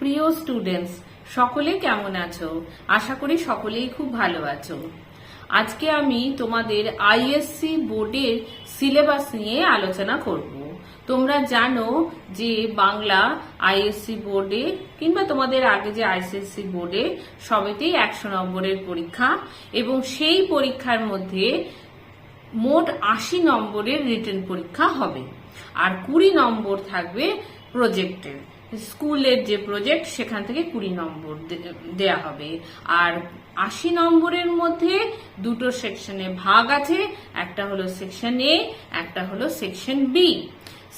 প্রিয় স্টুডেন্টস সকলে কেমন আছো? আশা করি সকলেই খুব ভালো আছো। আজকে আমি তোমাদের আইএসসি বোর্ডের সিলেবাস নিয়ে আলোচনা করব। তোমরা জানো যে বাংলা আইএসসি বোর্ডে কিংবা তোমাদের আগে যে আইসিএসসি বোর্ডে সবেতেই একশো নম্বরের পরীক্ষা এবং সেই পরীক্ষার মধ্যে মোট আশি নম্বরের রিটেন পরীক্ষা হবে। আর কুড়ি নম্বর থাকবে প্রজেক্টের স্কুলের যে প্রজেক্ট সেখান থেকে কুড়ি নম্বর দেয়া হবে। আর আশি নম্বরের মধ্যে দুটো সেকশনে ভাগ আছে, একটা হলো সেকশন এ একটা হলো সেকশন বি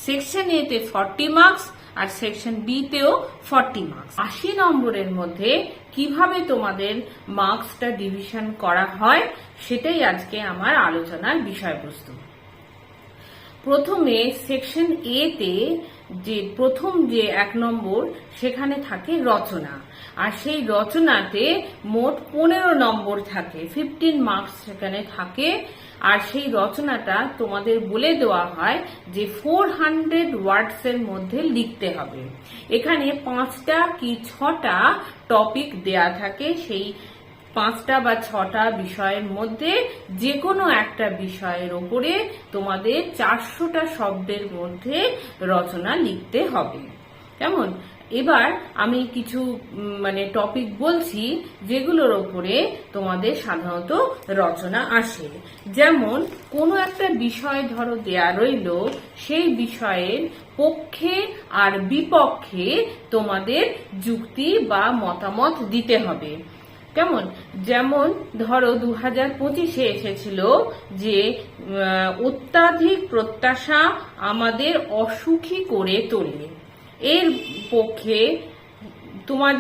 সেকশন এ তে ফর্টি মার্কস আর সেকশন বি তেও ফর্টি মার্কস আশি নম্বরের মধ্যে কীভাবে তোমাদের মার্কসটা ডিভিশন করা হয়, সেটাই আজকে আমার আলোচনার বিষয়বস্তু। প্রথমে সেকশন এ তে যে প্রথম যে এক নম্বর, সেখানে থাকে রচনা। আর সেই রচনাতে মোট পনেরো নম্বর থাকে ফিফটিন মার্কস সেখানে থাকে। আর সেই রচনাটা তোমাদের বলে দেওয়া হয় যে ফোর হান্ড্রেড ওয়ার্ডস এর মধ্যে লিখতে হবে। এখানে পাঁচটা কি ছটা টপিক দেয়া থাকে, সেই পাঁচটা বা ছটা বিষয়ের মধ্যে যে কোনো একটা বিষয়ের ওপরে তোমাদের চারশোটা শব্দের মধ্যে রচনা লিখতে হবে। কেমন? এবার আমি কিছু মানে টপিক বলছি যেগুলোর ওপরে তোমাদের সাধারণত রচনা আসে। যেমন, কোনো একটা বিষয় ধরো দেয়া রইল, সেই বিষয়ের পক্ষে আর বিপক্ষে তোমাদের যুক্তি বা মতামত দিতে হবে। কেমন? যেমন ধরো দু হাজার পঁচিশে এসেছিল যে অত্যাধিক প্রত্যাশা আমাদের অসুখী করে তোলে। এর পক্ষে তোমার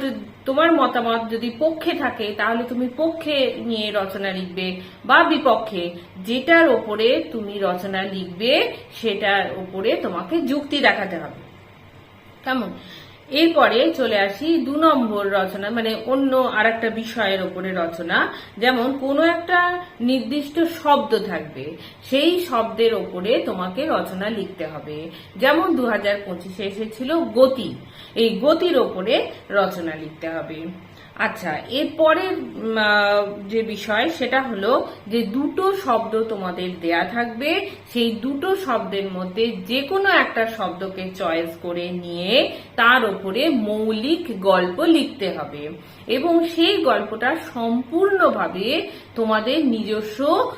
তোমার মতামত যদি পক্ষে থাকে, তাহলে তুমি পক্ষে নিয়ে রচনা লিখবে বা বিপক্ষে। যেটার ওপরে তুমি রচনা লিখবে, সেটার ওপরে তোমাকে যুক্তি দেখাতে হবে। কেমন? এরপরে চলে আসি দু নম্বর রচনা মানে অন্য আর একটা বিষয়ের ওপরে রচনা। যেমন, কোনো একটা নির্দিষ্ট শব্দ থাকবে, সেই শব্দের ওপরে তোমাকে রচনা লিখতে হবে। যেমন দু হাজার পঁচিশে এসেছিল গতি, এই গতির ওপরে রচনা লিখতে হবে। আচ্ছা এরপরের যে বিষয়, সেটা হলো যে দুটো শব্দ তোমাদের দেয়া থাকবে। সেই দুটো শব্দের মধ্যে যে কোনো একটা শব্দকে চয়েস করে নিয়ে তার ওপরে মৌলিক গল্প লিখতে হবে। এবং সেই গল্পটা সম্পূর্ণভাবে তোমাদের নিজস্ব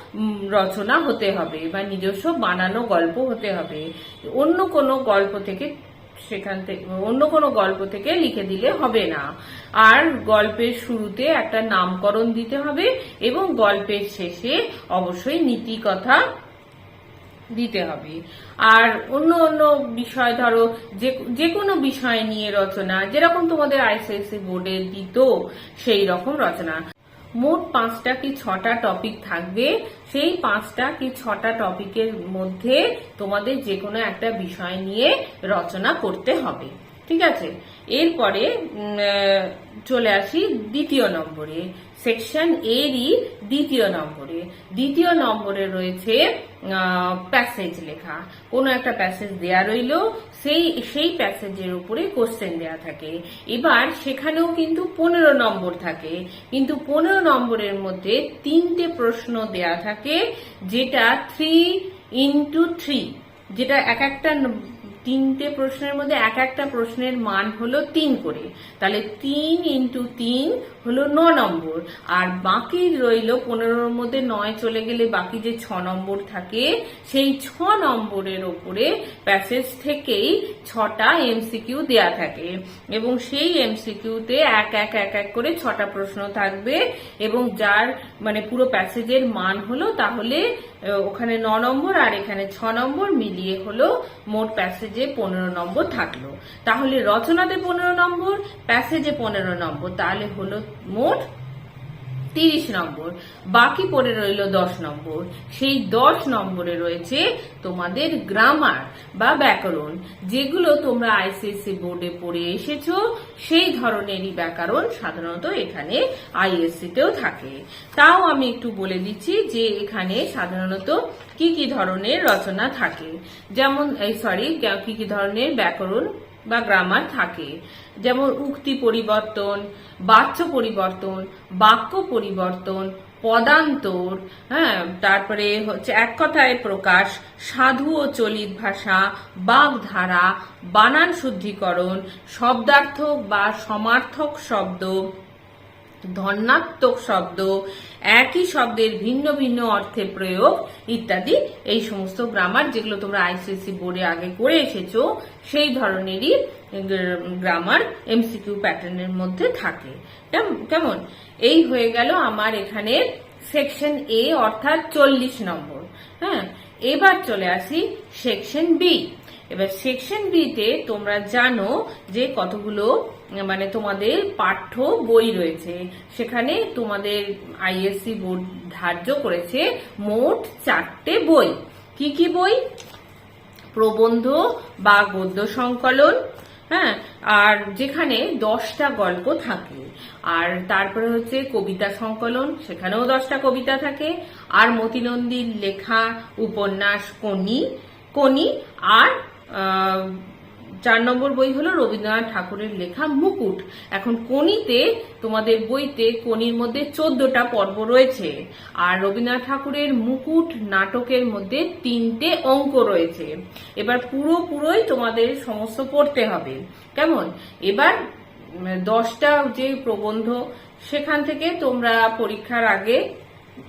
রচনা হতে হবে বা নিজস্ব বানানো গল্প হতে হবে। অন্য কোনো গল্প থেকে সেখান থেকে, অন্য কোনো গল্প থেকে লিখে দিলে হবে না। আর গল্পের শুরুতে একটা নামকরণ দিতে হবে এবং গল্পের শেষে অবশ্যই নীতি কথা দিতে হবে। আর অন্য অন্য বিষয় ধরো, যে যে কোনো বিষয় নিয়ে রচনা, যেরকম তোমাদের আইসিএসসি বোর্ডে দিত সেই রকম রচনা। মোট পাঁচটা কি ছটা টপিক থাকবে? সেই পাঁচটা কি ছটা টপিকের মধ্যে তোমাদের যে কোনো একটা বিষয় নিয়ে রচনা করতে হবে। ঠিক আছে? এরপরে চলে আসি দ্বিতীয় নম্বরে। সেকশন এরই দ্বিতীয় নম্বরে। দ্বিতীয় নম্বরে রয়েছে প্যাসেজ লেখা। কোনো একটা প্যাসেজ দেয়া রইল, সেই সেই প্যাসেজের উপরে কোশ্চেন দেয়া থাকে। এবার সেখানেও কিন্তু পনেরো নম্বর থাকে। কিন্তু পনেরো নম্বরের মধ্যে তিনটে প্রশ্ন দেয়া থাকে, যেটা থ্রি ইন্টু থ্রি যেটা এক একটা তিনটে প্রশ্নের মধ্যে এক একটা প্রশ্নের মান হলো তিন করে। তাহলে তিন ইন্টু তিন হলো ন নম্বর। আর বাকি রইল পনেরোর মধ্যে নয় চলে গেলে বাকি যে ছ নম্বর থাকে, সেই ছ নম্বরের ওপরে প্যাসেজ থেকেই ছটা এমসিকিউ দেয়া থাকে। এবং সেই এমসিকিউতে এক এক এক এক করে ছটা প্রশ্ন থাকবে। এবং যার মানে পুরো প্যাসেজের মান হলো, তাহলে ওখানে ন নম্বর আর এখানে ছ নম্বর মিলিয়ে হলো মোট প্যাসেজে পনেরো নম্বর থাকল। তাহলে রচনাতে পনেরো নম্বর প্যাসেজে পনেরো নম্বর। তাহলে হলো মোট তিরিশ নম্বর। বাকি পড়ে রইল দশ নম্বর। সেই দশ নম্বরে রয়েছে তোমাদের গ্রামার বা ব্যাকরণ, যেগুলো তোমরা আইসিএসসি বোর্ডে পড়ে এসেছ, সেই ধরনেরই ব্যাকরণ সাধারণত এখানে আইএসসি তেও থাকে। তাও আমি একটু বলে দিচ্ছি যে এখানে সাধারণত কি কি ধরনের রচনা থাকে। যেমন সরি কি কি ধরনের ব্যাকরণ? বা গ্রামার থাকে। যেমন উক্তি পরিবর্তন, বাচ্য পরিবর্তন, বাক্য পরিবর্তন, পদান্তর হ্যাঁ তারপরে হচ্ছে এক কথায় প্রকাশ, সাধু ও চলিত ভাষা, বাগধারা, বানান শুদ্ধিকরণ শব্দার্থক বা সমার্থক শব্দ ধন্যাত্মক শব্দ, একই শব্দের ভিন্ন ভিন্ন অর্থে প্রয়োগ ইত্যাদি। এই সমস্ত গ্রামার যেগুলো তোমরা আইসিএসসি বোর্ডে আগে করে এসেছ, সেই ধরনেরই গ্রামার এমসিকিউ প্যাটার্নের মধ্যে থাকে। কেম- কেমন? এই হয়ে গেল আমার এখানে সেকশন এ অর্থাৎ চল্লিশ নম্বর। হ্যাঁ? এবার চলে আসি সেকশন বি এবার সেকশন বি তে তোমরা জানো যে কতগুলো মানে তোমাদের পাঠ্য বই রয়েছে। সেখানে তোমাদের আইএসসি বোর্ড ধার্য করেছে মোট চারটে বই। কি কি বই? প্রবন্ধ বা গদ্য সংকলন হ্যাঁ? আর যেখানে দশটা গল্প থাকে। আর তারপরে হচ্ছে কবিতা সংকলন, সেখানেও দশটা কবিতা থাকে। আর মতিনন্দীর লেখা উপন্যাস কনি কনি আর চার নম্বর বই হলো রবীন্দ্রনাথ ঠাকুরের লেখা মুকুট। এখন কনিতে তোমাদের বইতে কনির মধ্যে চোদ্দটা পর্ব রয়েছে। আর রবীন্দ্রনাথ ঠাকুরের মুকুট নাটকের মধ্যে তিনটে অঙ্ক রয়েছে। এবার পুরো পুরোই তোমাদের সমস্ত পড়তে হবে। কেমন? এবার দশটা যে প্রবন্ধ, সেখান থেকে তোমরা পরীক্ষার আগে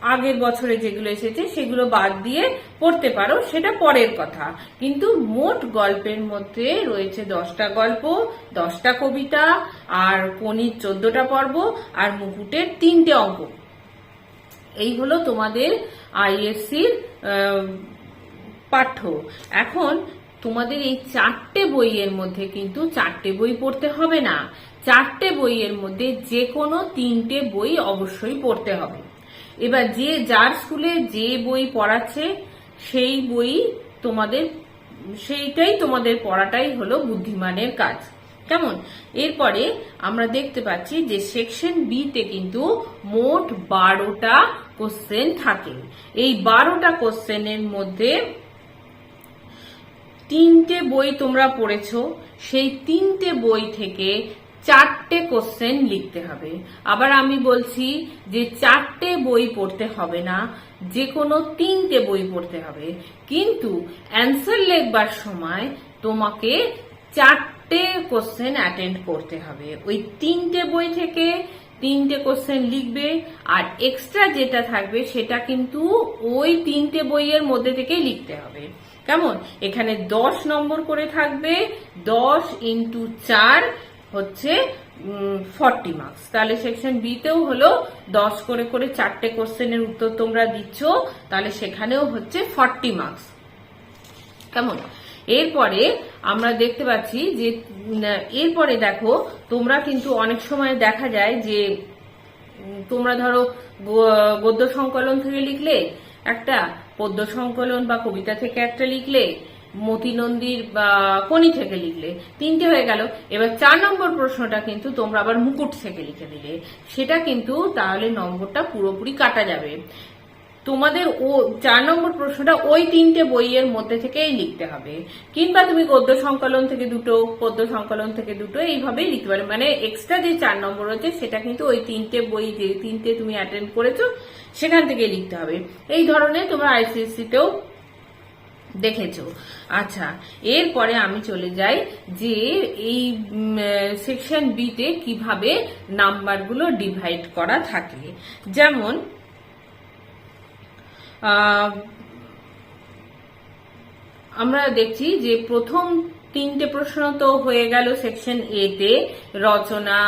আগের বছরে যেগুলো এসেছে, সেগুলো বাদ দিয়ে পড়তে পারো, সেটা পরের কথা। কিন্তু মোট গল্পের মধ্যে রয়েছে দশটা গল্প, দশটা কবিতা, আর কনির চোদ্দটা পর্ব, আর মুকুটের তিনটে অঙ্ক। এই হলো তোমাদের আইএসসির পাঠ্য। এখন তোমাদের এই চারটে বইয়ের মধ্যে কিন্তু চারটে বই পড়তে হবে না। চারটে বইয়ের মধ্যে যে কোনো তিনটে বই অবশ্যই পড়তে হবে। এবার যে যার স্কুলে যে বই পড়াচ্ছে, সেই বই তোমাদের, সেইটাই তোমাদের পড়াটাই হলো বুদ্ধিমানের কাজ। কেমন? এরপরে আমরা দেখতে পাচ্ছি যে সেকশন বি তে কিন্তু মোট বারোটা কোশ্চেন থাকে। এই বারোটা কোশ্চেনের মধ্যে তিনটে বই তোমরা পড়েছো। সেই তিনটে বই থেকে চারটে কোশ্চেন লিখতে হবে। আবার আমি বলছি যে চারটে বই পড়তে হবে না, যে কোনো তিনটে বই পড়তে হবে। কিন্তু অ্যান্সার লেখবার সময় তোমাকে চারটে কোশ্চেন অ্যাটেন্ড করতে হবে। ওই তিনটে বই থেকে তিনটে কোশ্চেন লিখবে, আর এক্সট্রা যেটা থাকবে সেটা কিন্তু ওই তিনটে বইয়ের মধ্যে থেকেই লিখতে হবে। কেমন? এখানে দশ নম্বর করে থাকবে, দশ ইন্টু চার হচ্ছে ফর্টি মার্কস তাহলে সেকশন বি তেও হলো দশ করে করে চারটে কোশ্চেনের উত্তর তোমরা দিচ্ছ, তাহলে সেখানেও হচ্ছে ফর্টি মার্কস কেমন? এরপরে আমরা দেখতে পাচ্ছি যে এরপরে দেখো, তোমরা কিন্তু অনেক সময় দেখা যায় যে তোমরা ধরো গদ্য সংকলন থেকে লিখলে, একটা পদ্য সংকলন বা কবিতা থেকে একটা লিখলে মতি নন্দীর বা কনি থেকে লিখলে? তিনটে হয়ে গেল। এবার চার নম্বর প্রশ্নটা কিন্তু তোমরা আবার মুকুট থেকে লিখে দিলে। সেটা কিন্তু তাহলে নম্বরটা পুরোপুরি কাটা যাবে। তোমাদের ও চার নম্বর প্রশ্নটা ওই তিনটে বইয়ের মধ্যে থেকেই লিখতে হবে। কিংবা তুমি গদ্য সংকলন থেকে দুটো, পদ্য সংকলন থেকে দুটো এইভাবেই লিখতে পারো। মানে এক্সট্রা যে চার নম্বর রয়েছে সেটা কিন্তু ওই তিনটে বই যে তিনটে তুমি অ্যাটেন্ড করেছ, সেখান থেকে লিখতে হবে। এই ধরনের তোমরা আইসিএসসি তেও দেখেছ। আচ্ছা এরপরে আমি চলে যাই যে এই সেকশন বিতে কীভাবে নাম্বারগুলো ডিভাইড করা থাকে। যেমন আমরা দেখছি যে প্রথম তিনটে প্রশ্ন তো হয়ে গেল সেকশন এ তে, রচনা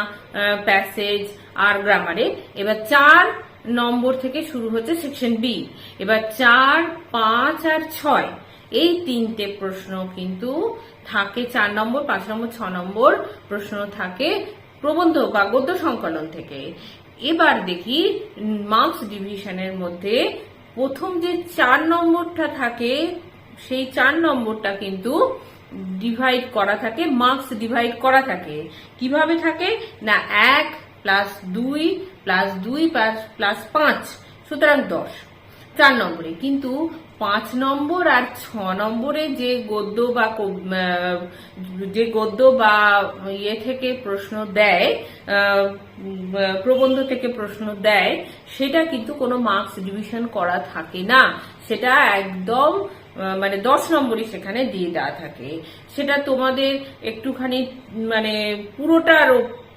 প্যাসেজ আর গ্রামারে এবার চার নম্বর থেকে শুরু হচ্ছে সেকশন বি এবার চার, পাঁচ আর ছয়। এই তিনটে প্রশ্ন কিন্তু থাকে চার নম্বর, পাঁচ নম্বর, ছ নম্বর প্রশ্ন থাকে প্রবন্ধ বা গদ্য সংকলন থেকে। এবার দেখি মার্কস ডিভিশনের মধ্যে প্রথম যে চার নম্বরটা থাকে, সেই চার নম্বরটা কিন্তু ডিভাইড করা থাকে মার্কস ডিভাইড করা থাকে। কীভাবে থাকে? না, এক প্লাস দুই প্লাস দুই প্লাস প্লাস পাঁচ, সুতরাং দশ। চার নম্বরে কিন্তু পাঁচ নম্বর আর ছ নম্বরে যে গদ্য বা যে গদ্য বা ইয়ে থেকে প্রশ্ন দেয় প্রবন্ধ থেকে প্রশ্ন দেয়, সেটা কিন্তু কোনো মার্কস ডিভিশন করা থাকে না। সেটা একদম মানে দশ নম্বরই সেখানে দিয়ে দেওয়া থাকে। সেটা তোমাদের একটুখানি মানে পুরোটার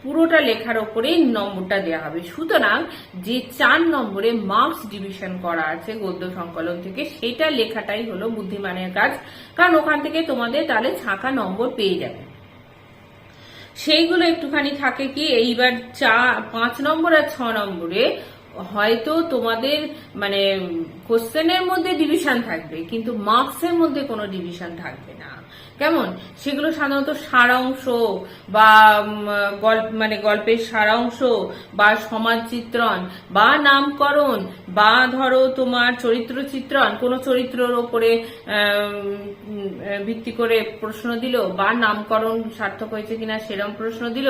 পুরোটা লেখার ওপরেই নম্বরটা দেওয়া হবে। সুতরাং যে চার নম্বরে মার্কস ডিভিশন করা আছে গদ্য সংকলন থেকে, সেটা লেখাটাই হলো বুদ্ধিমানের কাজ। কারণ ওখান থেকে তোমাদের তাহলে ছাঁকা নম্বর পেয়ে যাবে। সেইগুলো একটুখানি থাকে কি, এইবার চা পাঁচ নম্বর আর ছ নম্বরে হয়তো তোমাদের মানে কোশ্চেনের মধ্যে ডিভিশন থাকবে, কিন্তু মার্কসের মধ্যে কোনো ডিভিশন থাকবে না। কেমন? সেগুলো সাধারণত সারাংশ বা গল্প মানে গল্পের সারাংশ বা সমাজ চিত্রণ বা নামকরণ বা ধরো তোমার চরিত্র চিত্রণ কোনো চরিত্রের ওপরে ভিত্তি করে প্রশ্ন দিল বা নামকরণ সার্থক হয়েছে কিনা সেরম প্রশ্ন দিল।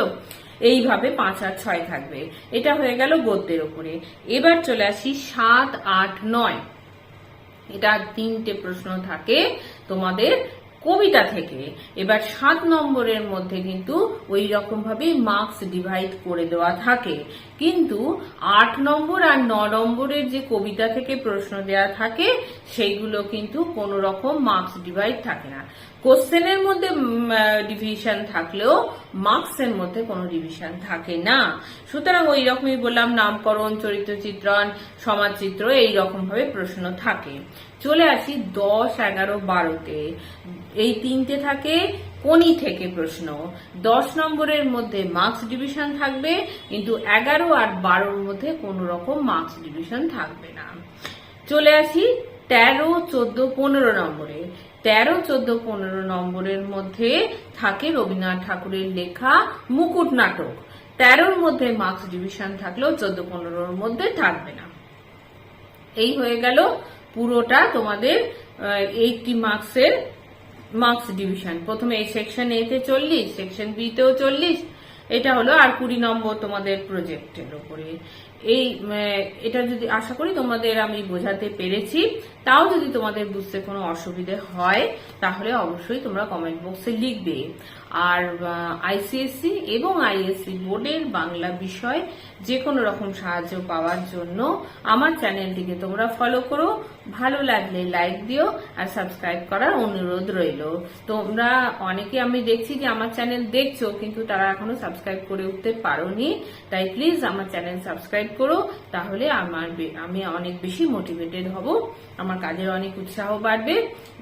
এইভাবে পাঁচ আর ছয় থাকবে। এটা হয়ে গেল গদ্যের ওপরে। এবার চলে আসি সাত, আট, নয়। এটা তিনটে প্রশ্ন থাকে তোমাদের কবিতা থেকে এবার সাত নম্বরের মধ্যে কিন্তু ওই রকম ভাবে মার্কস ডিভাইড করে দেওয়া থাকে। কিন্তু আট নম্বর আর ন নম্বরের যে কবিতা থেকে প্রশ্ন দেওয়া থাকে, সেইগুলো কিন্তু কোনো রকম মার্কস ডিভাইড থাকে না। কোশ্চেনের মধ্যে ডিভিশন থাকলেও মার্কসের মধ্যে কোনো ডিভিশন থাকে না। সুতরাং ওই রকমই বললাম, নামকরণ চরিত্র চিত্রণ সমাজ চিত্র এই রকম ভাবে প্রশ্ন থাকে। চলে আসি দশ, এগারো, বারোতে। এই তিনটে থাকে, কোনি থেকে প্রশ্ন? দশ নম্বরের মধ্যে মার্কস ডিভিশন থাকবে, কিন্তু এগারো আর বারোর মধ্যে কোনো রকম মার্কস ডিভিশন থাকবে না। চলে আসি তেরো, চোদ্দ, পনেরো নম্বরে। তেরো, চোদ্দ, পনেরো নম্বরের মধ্যে থাকে রবীন্দ্রনাথ ঠাকুরের লেখা মুকুট নাটক। তেরোর মধ্যে মার্কস ডিভিশন থাকলেও চোদ্দ, পনেরোর মধ্যে থাকবে না। এই হয়ে গেল পুরোটা তোমাদের এইটটি মার্কসের মার্কস ডিভিশন প্রথমে এই সেকশন এ তে চল্লিশ সেকশন বি তেও চল্লিশ। এটা হলো আর কুড়ি নম্বর তোমাদের প্রজেক্টের উপরে। এই এটা যদি আশা করি তোমাদের আমি বোঝাতে পেরেছি, তাও যদি তোমাদের বুঝতে কোনো অসুবিধে হয়, তাহলে অবশ্যই তোমরা কমেন্ট বক্সে লিখবে। আর আইসিএসসি এবং আইএসসি বোর্ডের বাংলা বিষয় যে কোনো রকম সাহায্য পাওয়ার জন্য আমার চ্যানেলটিকে তোমরা ফলো করো, ভালো লাগলে লাইক দিও আর সাবস্ক্রাইব করার অনুরোধ রইল। তোমরা অনেকে আমি দেখছি যে আমার চ্যানেল দেখছ, কিন্তু তারা এখনও সাবস্ক্রাইব করে উঠতে পারোনি, তাই প্লিজ আমার চ্যানেল সাবস্ক্রাইব করো, তাহলে আমার আমি অনেক বেশি মোটিভেটেড হব, আমার কাজের অনেক উৎসাহ বাড়বে।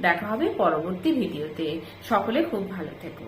দেখা হবে পরবর্তী ভিডিওতে সকলে খুব ভালো থেকো।